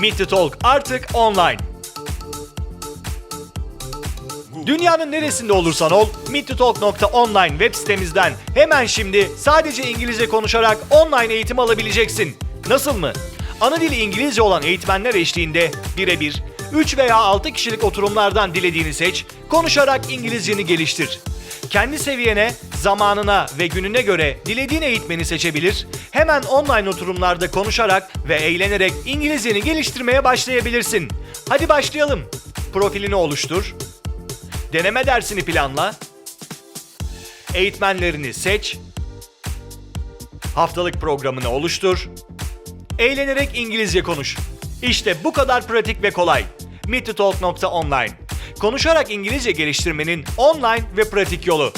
Meet the Talk artık online. Dünyanın neresinde olursan ol, meetthetalk.online web sitemizden hemen şimdi sadece İngilizce konuşarak online eğitim alabileceksin. Nasıl mı? Ana dili İngilizce olan eğitmenler eşliğinde birebir 3 veya 6 kişilik oturumlardan dilediğini seç, konuşarak İngilizceni geliştir. Kendi seviyene, zamanına ve gününe göre dilediğin eğitmeni seçebilir, hemen online oturumlarda konuşarak ve eğlenerek İngilizceni geliştirmeye başlayabilirsin. Hadi başlayalım. Profilini oluştur, deneme dersini planla, eğitmenlerini seç, haftalık programını oluştur, eğlenerek İngilizce konuş. İşte bu kadar pratik ve kolay. Meet the Talk.online Konuşarak İngilizce geliştirmenin online ve pratik yolu.